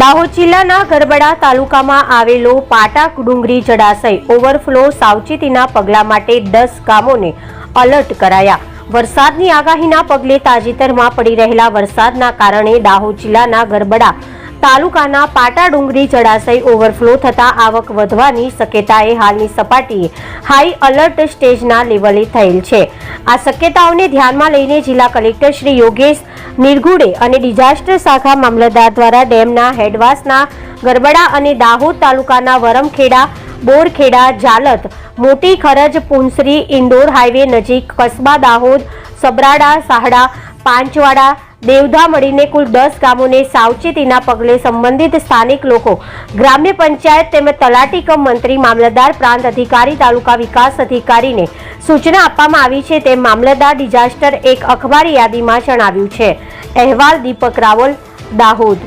દાહોદ જિલ્લાના ગરબડા તાલુકામાં આવેલો પાટાક ડુંગરી જળાશય ઓવરફ્લો સાવચેતીના પગલાં માટે દસ ગામોને અલર્ટ કરાયા. વરસાદની આગાહીના પગલે તાજેતરમાં પડી રહેલા વરસાદના કારણે દાહોદ જિલ્લાના ગરબડા તાલુકાના પાટા ડુંગરી જળાશય ઓવરફ્લો થતા આવક વધવાની શક્યતાએ હાલની સપાટીએ હાઈ અલર્ટ સ્ટેજના લેવલે થયેલ છે. આ શક્યતાઓને ધ્યાનમાં લઈને જિલ્લા કલેક્ટર શ્રી યોગેશ નિર્ગુડે અને ડિઝાસ્ટર શાખા મામલતદાર દ્વારા ડેમના હેડવાસના ગરબડા અને દાહોદ તાલુકાના વરમખેડા બોરખેડા જાલત મોટી ખરજ પુંસરી ઇન્દોર હાઈવે નજીક કસ્બા, દાહોદ, સબરાડા, સાહડા, પાંચવાડા, દેવધા મળીને કુલ દસ ગામોને સાવચેતીના પગલે સંબંધિત સ્થાનિક લોકો, ગ્રામ્ય પંચાયત તેમજ તલાટી કમ મંત્રી, મામલતદાર પ્રાંત અધિકારી, તાલુકા વિકાસ અધિકારીને સૂચના આપવામાં આવી છે તેમ મામલતદાર ડિઝાસ્ટર એક અખબારી યાદીમાં જણાવ્યું છે. અહેવાલ દીપક રાવલ, દાહોદ.